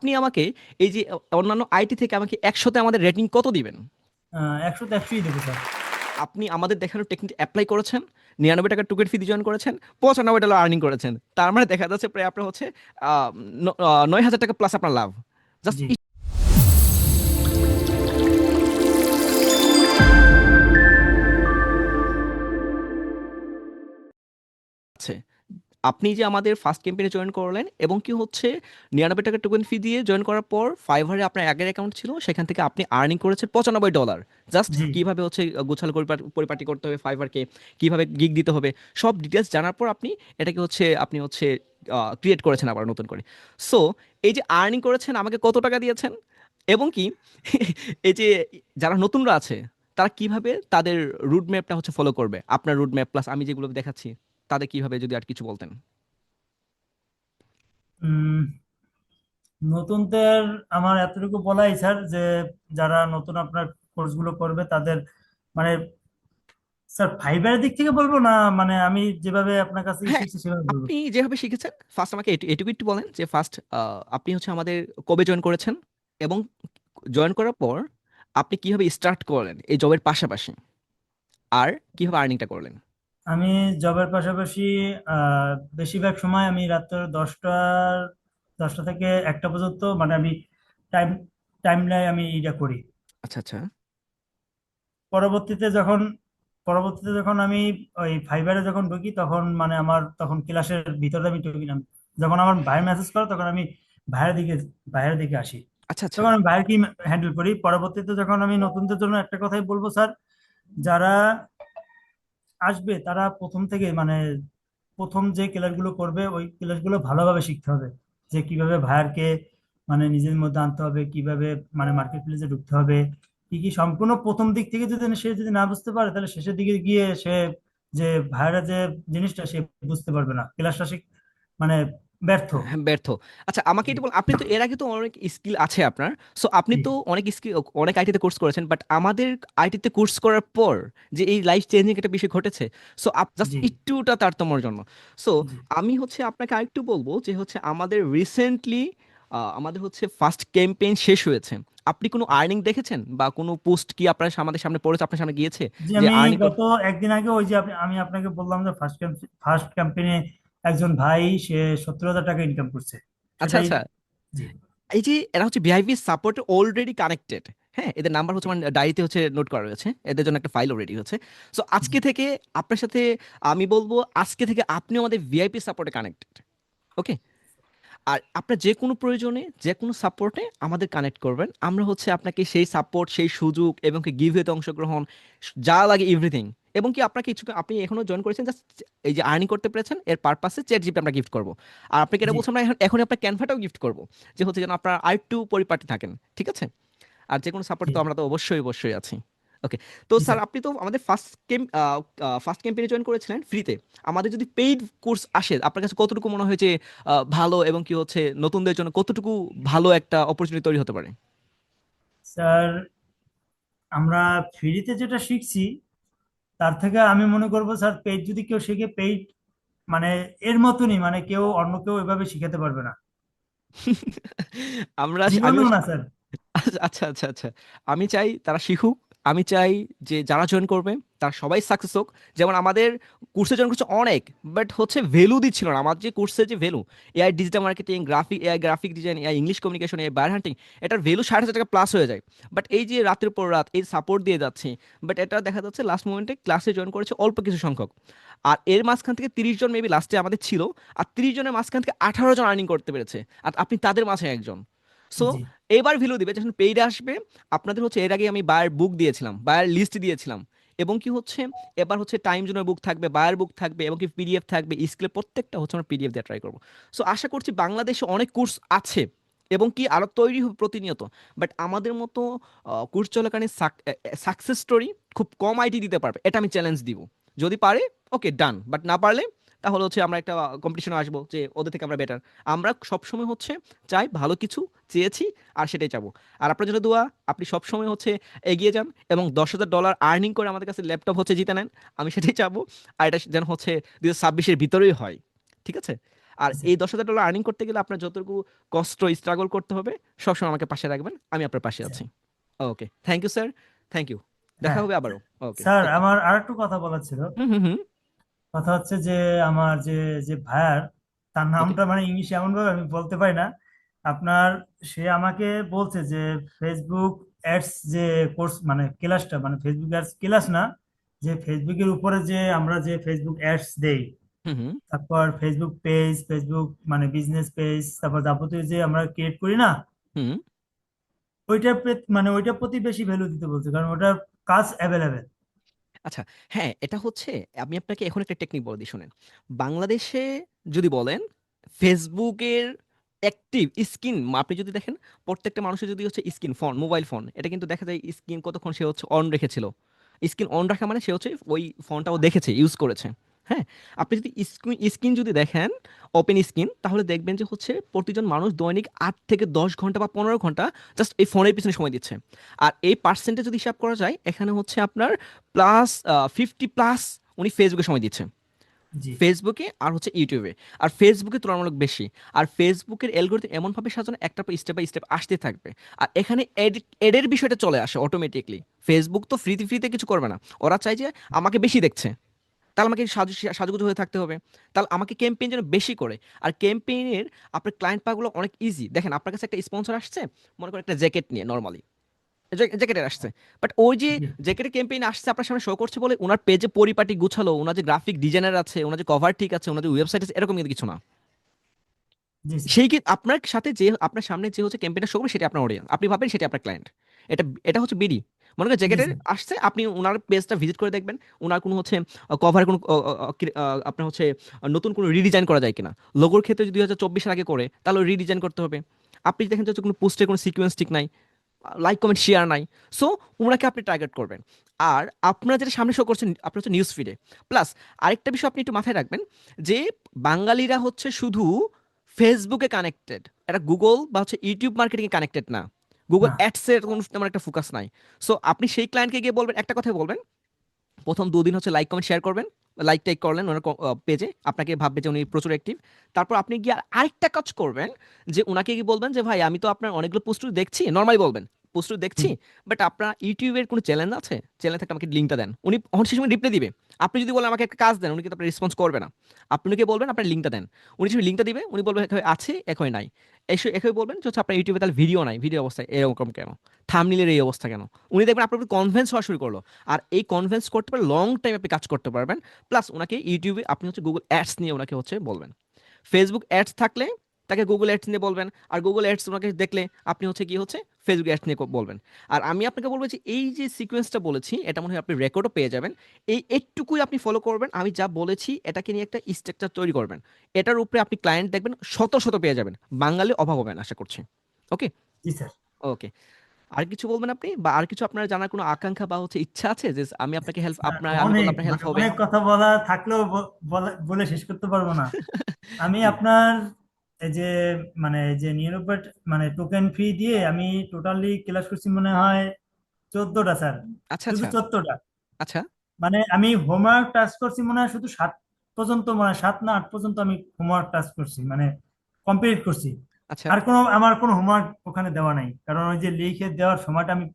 আপনি আমাকে এই যে অন্যান্য আইটি থেকে আমাকে একশোতে আমাদের রেটিং কত দিবেন? একশোতে একশোই দেবো স্যার। আপনি আমাদের দেখানো টেকনিক অ্যাপ্লাই করেছেন নিরানব্বই টাকা টুকেট ফি জয়েন করেছেন পঁচানব্বই ডলার আর্নিং করেছেন। তার মানে দেখা যাচ্ছে প্রায় আপনার হচ্ছে নয় হাজার টাকা প্লাস আপনার লাভ। জাস্ট আপনি যে আমাদের ফার্স্ট ক্যাম্পেইনে জয়েন করলেন এবং কি হচ্ছে নিরানব্বই টাকা টোকেন ফি দিয়ে জয়েন করার পর ফাইভারে আপনার আগের অ্যাকাউন্ট ছিল সেখান থেকে আপনি আর্নিং করেছেন পঁচানব্বই ডলার জাস্ট। কীভাবে হচ্ছে গোছাল পরিপা- পরিপাটি করতে হবে ফাইভারকে কীভাবে গিগ দিতে হবে সব ডিটেলস জানার পর আপনি এটাকে হচ্ছে আপনি হচ্ছে ক্রিয়েট করেছেন আবার নতুন করে। সো এই যে আর্নিং করেছেন আমাকে কত টাকা দিয়েছেন? এবং কি এই যে যারা নতুনরা আছে তারা কীভাবে তাদের রুট ম্যাপটা হচ্ছে ফলো করবে? আপনার রুট ম্যাপ প্লাস আমি যেগুলো দেখাচ্ছি। তাদের কীভাবে যদি আর কিছু বলতেন? নতুনদের আমার এতটুকু বলাই স্যার যে যারা নতুন আপনার কোর্সগুলো করবে তাদের মানে স্যার ফাইবারের দিক থেকে বলব না? মানে আমি যেভাবে আপনার কাছে হ্যাঁ, শিখছি সেভাবে বলব। আপনি যেভাবে শিখেছেন ফার্স্ট আমাকে এটু- এটুকু একটু বলেন যে ফার্স্ট আপনি হচ্ছে আমাদের কবে জয়েন করেছেন এবং জয়েন করার পর আপনি কীভাবে স্টার্ট করলেন এই জবের পাশাপাশি? আর কীভাবে আর্নিংটা করলেন? আমি জবের পাশাপাশি আহ, বেশিরভাগ সময় আমি রাত্র দশটার দশটা থেকে একটা পর্যন্ত মানে আমি টাইম টাইমলাইন আমি এটা করি। আচ্ছা আচ্ছা। পরবর্তীতে যখন পরবর্তীতে যখন আমি ওই ফাইবারে যখন ঢুকি তখন মানে আমার তখন ক্লাসের ভিতরে আমি ঢুকি না। যখন আমার ভাই মেসেজ করে তখন আমি ভাইয়ের দিকে ভাইয়ের দিকে আসি। আচ্ছা আচ্ছা। তখন আমি ভাইয়েরকেই হ্যান্ডেল করি। পরবর্তীতে যখন আমি নতুনদের জন্য একটা কথাই বলব স্যার যারা আসবে, তারা প্রথম থেকে মানে প্রথম যে ক্লাসগুলো করবে, ওই ক্লাসগুলো ভালোভাবে শিখতে হবে যে কীভাবে ভায়ারকে মানে নিজের মধ্যে আনতে হবে, কীভাবে মানে মার্কেট প্লেসে ঢুকতে হবে, কি কি সম্পূর্ণ প্রথম দিক থেকে যদি সে যদি না বুঝতে পারে, তাহলে শেষের দিকে গিয়ে সে যে ভাইয়ারা যে জিনিসটা, সে বুঝতে পারবে না। ক্লাসটা মানে ব্যর্থ। হ্যাঁ, ব্যর্থ। আচ্ছা আমাকে একটু বল আপনি তো এর আগে তো অনেক স্কিল আছে আপনার সো আপনি তো অনেক স্কিল অনেক আইটিতে কোর্স করেছেন বাট আমাদের আইটিতে কোর্স করার পর যে এই লাইফ চেঞ্জিং একটা বিষয় ঘটেছে সো আপ জাস্ট একটুটা তারতম্যর জন্য। সো আমি হচ্ছে আপনাকে আরেকটু বলব যে হচ্ছে আমাদের রিসেন্টলি আমাদের হচ্ছে ফার্স্ট ক্যাম্পেইন শেষ হয়েছে। আপনি কোনো আর্নিং দেখেছেন? বা কোনো পোস্ট কি আপনার আমাদের সামনে পড়েছে আপনার সামনে গিয়েছে? যে আমি আর্নিং গত একদিন আগে ওই যে আমি আপনাকে বললাম যে ফার্স্ট ফার্স্ট ক্যাম্পেইনে একজন ভাই সে সত্তর হাজার টাকা ইনকাম করছে। আচ্ছা আচ্ছা। জি। এই যে এরা হচ্ছে ভিআইপি সাপোর্ট অলরেডি কানেক্টেড হ্যাঁ? এদের নাম্বার হচ্ছে আমার ডায়েরিতে হচ্ছে নোট করা রয়েছে এদের জন্য একটা ফাইলও রেডি হচ্ছে। সো আজকে থেকে আপনার সাথে আমি বলব আজকে থেকে আপনি আমাদের ভিআইপি সাপোর্টে কানেক্টেড ওকে আর আপনার যে কোনো প্রয়োজনে যে কোনো সাপোর্টে আমাদের কানেক্ট করবেন। আমরা হচ্ছে আপনাকে সেই সাপোর্ট সেই সুযোগ এবং কি গিভওয়েতে অংশগ্রহণ যা লাগে এভরিথিং এবং কি আপনাকে কিছু আপনি এখনও জয়েন করেছেন জাস্ট এই যে আর্নিং করতে পেরেছেন এর পারপাসে চেট জিপি আমরা গিফট করব। আর আপনাকে এটা। বলছি আমরা এখন আপনার ক্যানভাটাও গিফট করব যে হচ্ছে যেন আপনার আর টু পরিপাটি থাকেন ঠিক আছে? আর যে কোনো সাপোর্ট তো আমরা তো অবশ্যই অবশ্যই আছি। ওকে তো স্যার। আপনি তো আমাদের ফার্স্ট ক্যাম্প ফার্স্ট ক্যাম্পেইনে জয়েন করেছিলেন ফ্রিতে আমাদের যদি পেইড কোর্স আসে আপনার কাছে কতটুকু মনে হয় যে ভালো এবং কি হচ্ছে নতুনদের জন্য কতটুকু ভালো একটা অপরচুনিটি তৈরি হতে পারে? স্যার আমরা ফ্রিতে যেটা শিখছি তার থেকে আমি মনে করব স্যার পেইড যদি কেউ শিখে পেইড মানে এর মতনই মানে কেউ অন্য কেউ এভাবে শিখাতে পারবে না। আমরা না স্যার। আচ্ছা আচ্ছা আচ্ছা আমি চাই তারা শিখুক। আমি চাই যে যারা জয়েন করবে তারা সবাই সাকসেস হোক। যেমন আমাদের কোর্সে জয়েন করছে অনেক বাট হচ্ছে ভ্যালু দিচ্ছিল না। আমার যে কোর্সের যে value AI digital marketing graphic AI graphic design AI English communication AI buyer hunting এটার ভ্যালু ষাট হাজার টাকা প্লাস হয়ে যায়। বাট এই যে রাতের পর রাত এই সাপোর্ট দিয়ে যাচ্ছে বাট এটা দেখা যাচ্ছে লাস্ট মোমেন্টে ক্লাসে জয়েন করেছে অল্প কিছু সংখ্যক। আর এর মাঝখান থেকে তিরিশ জন মেবি লাস্টে আমাদের ছিল আর তিরিশ জনের মাঝখান থেকে আঠারো জন আর্নিং করতে পেরেছে আর আপনি তাদের মাঝে একজন। সো এবার ভ্যালু দিবে যখন পেইডে আসবে আপনাদের হচ্ছে এর আগে আমি বায়ার বুক দিয়েছিলাম বায়ার লিস্ট দিয়েছিলাম। এবং কি হচ্ছে? এবার হচ্ছে টাইম জোনের বুক থাকবে বায়ার বুক থাকবে, এবং কি পিডিএফ থাকবে স্কেলের প্রত্যেকটা হচ্ছে আমরা পিডিএফ দিয়ে ট্রাই করব। সো আশা করছি বাংলাদেশে অনেক কোর্স আছে এবং কি আরও তৈরি হবে প্রতিনিয়ত। বাট আমাদের মতো কোর্স চলাকালীন সাকসেস স্টোরি খুব কম আইটি দিতে পারবে। এটা আমি চ্যালেঞ্জ দিব। যদি পারে ওকে ডান বাট না পারলে তাহলে হচ্ছে আমরা একটা কম্পিটিশনে আসব যে ওদের থেকে আমরা বেটার আমরা সবসময় হচ্ছে চাই ভালো কিছু চেয়েছি আর সেটাই চাবো। আর আপনার জন্য দোয়া আপনি সবসময় হচ্ছে এগিয়ে যান এবং দশ হাজার ডলার আর্নিং করে আমাদের কাছে ল্যাপটপ হচ্ছে জিতে নেন আমি সেটাই চাবো। আর এটা যেন হচ্ছে দু হাজার ছাব্বিশের ভিতরেই হয় ঠিক আছে? আর। এই দশ হাজার ডলার আর্নিং করতে গেলে আপনার যতটুকু কষ্ট স্ট্রাগল করতে হবে সবসময় আমাকে পাশে রাখবেন আমি আপনার পাশে। আছি। Okay thank you sir thank you দেখা হবে আবারও। ওকে স্যার আমার আর একটু কথা বলার ছিল। হুম হুম। কথা হচ্ছে যে আমার যে যে ভাইয়ার তার নামটা মানে ইংলিশে এমন ভাবে আমি বলতে পারি না। আপনার সে আমাকে বলছে যে ফেসবুক অ্যাডস যে কোর্স মানে ক্লাসটা মানে ফেসবুক অ্যাডস ক্লাস না যে ফেসবুকের উপরে যে আমরা যে ফেসবুক অ্যাডস দেই। তারপর ফেসবুক পেজ ফেসবুক মানে বিজনেস পেজ তারপর যাবতীয় যে আমরা ক্রিয়েট করি না হুম ওইটার মানে ওইটার প্রতি বেশি ভ্যালু দিতে বলছে কারণ ওটার কাজ অ্যাভেলেবেল আচ্ছা হ্যাঁ এটা হচ্ছে, আমি আপনাকে এখন একটা টেকনিক বলে দিই, শুনেন। বাংলাদেশে যদি বলেন, ফেসবুকের অ্যাক্টিভ স্ক্রিন আপনি যদি দেখেন, প্রত্যেকটা মানুষের যদি হচ্ছে স্ক্রিন ফোন মোবাইল ফোন এটা কিন্তু দেখা যায় স্ক্রিন কতক্ষণ সে হচ্ছে অন রেখেছিল। স্ক্রিন অন রাখা মানে সে হচ্ছে ওই ফোনটাও দেখেছে ইউজ করেছে। হ্যাঁ আপনি যদি স্ক্রিন যদি দেখেন ওপেন স্ক্রিন তাহলে দেখবেন যে হচ্ছে প্রতিজন মানুষ দৈনিক আট থেকে দশ ঘণ্টা বা পনেরো ঘণ্টা জাস্ট এই ফোনের পিছনে সময় দিচ্ছে। আর এই পার্সেন্টেজ যদি হিসাব করা যায় এখানে হচ্ছে আপনার প্লাস ফিফটি প্লাস উনি ফেসবুকে সময় দিচ্ছে। ফেসবুকে আর হচ্ছে ইউটিউবে আর ফেসবুকে তুলনামূলক বেশি। আর ফেসবুকের অ্যালগোরিদম এমনভাবে সাজানো একটা পর স্টেপ বাই স্টেপ আসতে থাকবে। আর এখানে এড এডের বিষয়টা চলে আসে অটোমেটিকলি ফেসবুক তো ফ্রিতে ফ্রিতে কিছু করবে না। ওরা চাই যে আমাকে বেশি দেখছে। তাহলে আমাকে সাজু সাজুগুজু হয়ে থাকতে হবে। তাহলে আমাকে ক্যাম্পেইন যেন বেশি করে। আর ক্যাম্পেইনের আপনার ক্লায়েন্ট পাগুলো অনেক ইজি দেখেন আপনার কাছে একটা স্পন্সর আসছে মনে করেন একটা জ্যাকেট নিয়ে নর্মালি জ্যাকেটের আসছে। বাট ওই যে জ্যাকেটের ক্যাম্পেইন আসছে আপনার সামনে শো করছে বলে ওনার পেজে পরিপাটি গুছালো ওনার যে গ্রাফিক ডিজাইনার আছে ওনার যে কভার ঠিক আছে ওনার যে ওয়েবসাইট আছে এরকম কিন্তু কিছু না। সেই কি আপনার সাথে যে আপনার সামনে যে হচ্ছে ক্যাম্পেইনটা শো করবে সেটা আপনার অডিয়েন্স আপনি ভাবেন সেটা আপনার ক্লায়েন্ট এটা এটা হচ্ছে বিডি। মনে করেন জ্যাকেটের আসছে আপনি ওনার পেজটা ভিজিট করে দেখবেন ওনার কোনো হচ্ছে কভার কোনো আপনার হচ্ছে নতুন কোনো রিডিজাইন করা যায় কিনা। লোগোর ক্ষেত্রে যদি দুই হাজার চব্বিশের আগে করে তাহলে রিডিজাইন করতে হবে। আপনি দেখেন যে কোনো পোস্টের কোনো সিকোয়েন্স ঠিক নাই লাইক কমেন্ট শেয়ার নাই। সো ওনাকে আপনি টার্গেট করবেন। আর আপনারা যেটা সামনে শো করছেন আপনার হচ্ছে নিউজ ফিডে প্লাস আরেকটা বিষয় আপনি একটু মাথায় রাখবেন যে বাঙালিরা হচ্ছে শুধু ফেসবুকে কানেক্টেড এটা গুগল বা হচ্ছে ইউটিউব মার্কেটিংয়ে কানেক্টেড না। গুগল অ্যাডস অ্যাডসের কোনো তেমন একটা ফোকাস নাই। সো আপনি সেই ক্লায়েন্টকে গিয়ে বলবেন একটা কথা বলবেন। প্রথম দুদিন হচ্ছে লাইক কমেন্ট শেয়ার করবেন। লাইক টাইক করলেন ওনার পেজে আপনাকে ভাববে যে উনি প্রচুর অ্যাক্টিভ তারপর আপনি গিয়ে আরেকটা কাজ করবেন যে ওনাকে গিয়ে বলবেন যে ভাই আমি তো আপনার অনেকগুলো পোস্ট দেখছি। নর্মালি বলবেন। পোস্ট দেখছি বাট আপনার ইউটিউবের কোনো চ্যানেল আছে? চ্যানেল থাকলে আমাকে লিঙ্কটা দেন। উনি অন সেই সময় রিপ্লাই দিবে। আপনি যদি বলেন আমাকে একটা কাজ দেন উনি কিন্তু আপনার রেসপন্স করবে না। আপনি ওনাকে বলবেন আপনার লিঙ্কটা দেন। উনি যখন লিঙ্কটা দিবে উনি বলবেন এখানে আছে এখানে নাই। এসে এখানে বলবেন যে হচ্ছে আপনার ইউটিউবে তাহলে ভিডিও নাই। ভিডিও অবস্থায় এরকম কেন? থামনিলের এই অবস্থা কেন? উনি দেখবেন আপনার কনভেন্স হওয়া শুরু করল। আর এই কনভেন্স করতে পারলে লং টাইম আপনি কাজ করতে পারবেন। প্লাস ওনাকে ইউটিউবে আপনি হচ্ছে গুগল অ্যাডস নিয়ে ওনাকে হচ্ছে বলবেন। ফেসবুক অ্যাডস থাকলে তাকে গুগল অ্যাডস নিয়ে বলবেন। আর গুগল অ্যাডস ওনাকে দেখলে আপনি হচ্ছে কি হচ্ছে ফেসবুক অ্যাডস নিয়ে বলবেন। আর আমি আপনাকে বলব যে এই যে সিকোয়েন্সটা বলেছি এটা মনে হয় আপনি রেকর্ডও পেয়ে যাবেন। এই একটুকুই আপনি ফলো করবেন। আমি যা বলেছি এটাকে নিয়ে একটা স্ট্রাকচার তৈরি করবেন। এটার উপরে আপনি ক্লায়েন্ট দেখবেন শত শত পেয়ে যাবেন। বাঙালি অভাব হবেন আশা করছি। ওকে জি স্যার। ওকে আর কিছু বলবেন আপনি? বা আর কিছু আপনার জানার কোনো আকাঙ্ক্ষা বা হচ্ছে ইচ্ছা আছে? যে আমি আপনাকে হেল্প আপনার আপনার হেল্প হবে? অনেক কথা বলা থাকলেও বলে শেষ করতে পারব না। আমি আপনার এই যে মানে যে নিরানব্বই মানে টোকেন ফি দিয়ে আমি টোটালি ক্লাস করছি মনে হয় চোদ্দটা স্যার। আচ্ছা শুধু আচ্ছা। চোদ্দটা। আচ্ছা। মানে আমি হোমওয়ার্ক টাচ করছি মনে হয় শুধু সাত পর্যন্ত মানে সাত না আট পর্যন্ত আমি হোমওয়ার্ক টাচ করছি মানে কমপ্লিট করছি। আচ্ছা। আর কোনো আমার কোনো হোমওয়ার্ক ওখানে দেওয়া নাই কারণ ওই যে লিখে দেওয়ার সময়টা আমি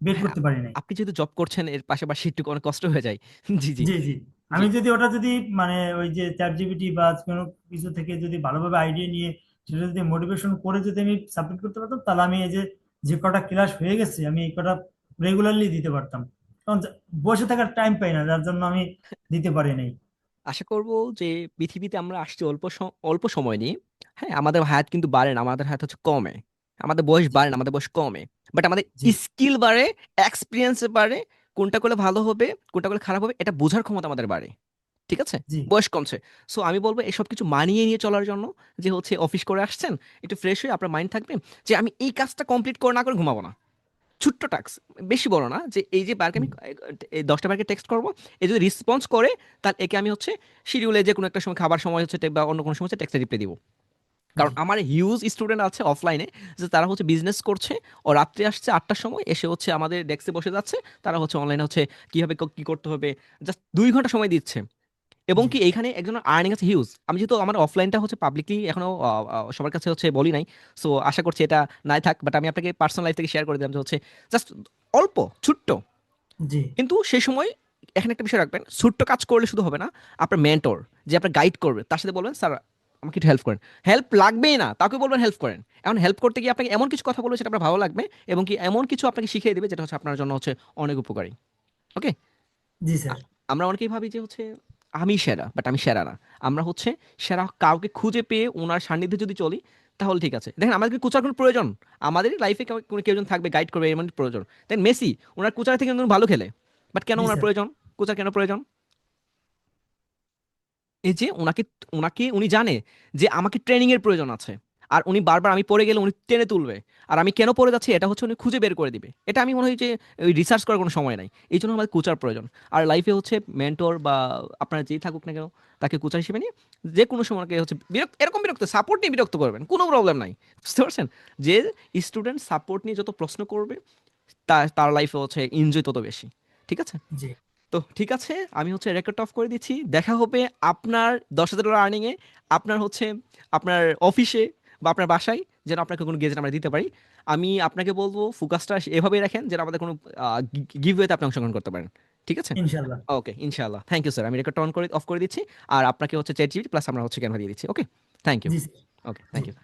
বের হ্যাঁ করতে পারি নাই। আপনি যেহেতু জব করছেন এর পাশাপাশি একটু অনেক কষ্ট হয়ে যায়। জি জি। জি জি। আমি যদি ওটা যদি মানে ওই যে চ্যাট জিপিটি বা কোনো কিছু থেকে যদি ভালোভাবে আইডিয়া নিয়ে সেটা যদি মোটিভেশন করে যদি আমি সাবমিট করতে পারতাম তাহলে আমি এই যে যে কটা ক্লাস হয়ে গেছে আমি এই কটা রেগুলারলি দিতে পারতাম। কারণ বসে থাকার টাইম পাই না যার জন্য আমি দিতে পারি নাই। আশা করব যে পৃথিবীতে আমরা আসছি অল্প অল্প সময় নিয়ে। হ্যাঁ আমাদের হায়াত কিন্তু বাড়ে না আমাদের হায়াত হচ্ছে কমে। আমাদের বয়স বাড়ে না আমাদের বয়স কমে। বাট আমাদের স্কিল বাড়ে এক্সপিরিয়েন্স বাড়ে কোনটা করলে ভালো হবে কোনটা করলে খারাপ হবে এটা বোঝার ক্ষমতা আমাদের বাড়ে। ঠিক আছে? বয়স কমছে। সো আমি বলব এসব কিছু মানিয়ে নিয়ে চলার জন্য যে হচ্ছে অফিস করে আসছেন একটু ফ্রেশ হয়ে আপনার মাইন্ড থাকবে যে আমি এই কাজটা কমপ্লিট করে না করে ঘুমাবো না। ছোট্ট টাস্ক বেশি বড় না যে এই যে বারকে আমি এই দশটা বারকে টেক্সট করব এ যদি রেসপন্স করে তাহলে একে আমি হচ্ছে শিডিউলে যে কোনো একটা সময় খাবার সময় হচ্ছে বা অন্য কোনো সময় হচ্ছে টেক্সটে রিপ্লাই দিব। কারণ আমার হিউজ স্টুডেন্ট আছে অফলাইনে যে তারা হচ্ছে বিজনেস করছে ও রাত্রে আসছে আটটার সময় এসে হচ্ছে আমাদের ডেস্কে বসে যাচ্ছে তারা হচ্ছে অনলাইনে হচ্ছে কীভাবে ক- করতে হবে জাস্ট দুই ঘণ্টা সময় দিচ্ছে। এবং কি এইখানে একজন আর্নিং আছে হিউজ আমি যেহেতু আমার অফলাইনটা হচ্ছে পাবলিকলি এখনও সবার কাছে হচ্ছে বলি নাই সো আশা করছি এটা নাই থাক বাট আমি আপনাকে পার্সোনাল লাইফ থেকে শেয়ার করে দিলাম যে হচ্ছে জাস্ট অল্প ছোট্ট। জি। কিন্তু সেই সময় এখানে একটা বিষয় রাখবেন ছোট্ট কাজ করলে শুধু হবে না আপনার মেন্টর যে আপনার গাইড করবে তার সাথে বলবেন স্যার আমাকে একটু হেল্প করেন। হেল্প লাগবেই না তাকে বলবেন হেল্প করেন। এখন হেল্প করতে গিয়ে আপনাকে এমন কিছু কথা বলবে সেটা আপনার ভালো লাগবে এবং কি এমন কিছু আপনাকে শিখিয়ে দেবে যেটা হচ্ছে আপনার জন্য হচ্ছে অনেক উপকারী। Okay ji sir. আমরা অনেকেই ভাবি যে হচ্ছে আমি সেরা বাট আমি সেরা না। আমরা হচ্ছে সেরা কাউকে খুঁজে পেয়ে ওনার সান্নিধ্যে যদি চলি তাহলে ঠিক আছে। দেখেন আমাদের কোচার কোনো প্রয়োজন। আমাদের লাইফে কোনো কেউ জন থাকবে গাইড করবে এমন প্রয়োজন। দেন মেসি ওনার কোচার থেকে ভালো খেলে। বাট কেন ওনার প্রয়োজন? কোচার কেন প্রয়োজন? এই যে ওনাকে ওনাকে উনি জানে যে আমাকে ট্রেনিং এর প্রয়োজন আছে। আর উনি বারবার আমি পড়ে গেলে উনি টেনে তুলবে। আর আমি কেন পড়ে যাচ্ছি এটা হচ্ছে উনি খুঁজে বের করে দিবে। এটা আমি মনে হয় যে ওই রিসার্চ করার কোনো সময় নাই। এই জন্য আমাদের কোচার প্রয়োজন। আর লাইফে হচ্ছে মেন্টর বা আপনার যেই থাকুক না কেন, তাকে কোচার হিসেবে নিয়ে যে কোনো সময় ওনাকে হচ্ছে বিরক্ত, এরকম বিরক্ত সাপোর্ট নিয়ে বিরক্ত করবেন, কোনো প্রবলেম নাই। বুঝতে পারছেন? যে স্টুডেন্ট সাপোর্ট নিয়ে যত প্রশ্ন করবে, তা, তার লাইফে হচ্ছে এনজয় তত বেশি। ঠিক আছে? জি। তো ঠিক আছে আমি হচ্ছে রেকর্ড অফ করে দিচ্ছি। দেখা হবে আপনার দশ হাজার ডলার আর্নিংয়ে আপনার হচ্ছে আপনার অফিসে বা আপনার বাসায় যেন আপনাকে কোনো গেজেট আমরা দিতে পারি। আমি আপনাকে বলব ফোকাসটা এভাবেই রাখেন যেন আমাদের কোনো গিভ ওয়েতে আপনি অংশগ্রহণ করতে পারেন। ঠিক আছে? ইনশাল্লাহ। ওকে ইনশাআল্লাহ থ্যাংক ইউ স্যার আমি রেকর্ড অন করে অফ করে দিচ্ছি। আর আপনাকে হচ্ছে চ্যাট জিবি প্লাস আমরা হচ্ছে ক্যানভা দিয়ে দিচ্ছি। Okay thank you okay thank you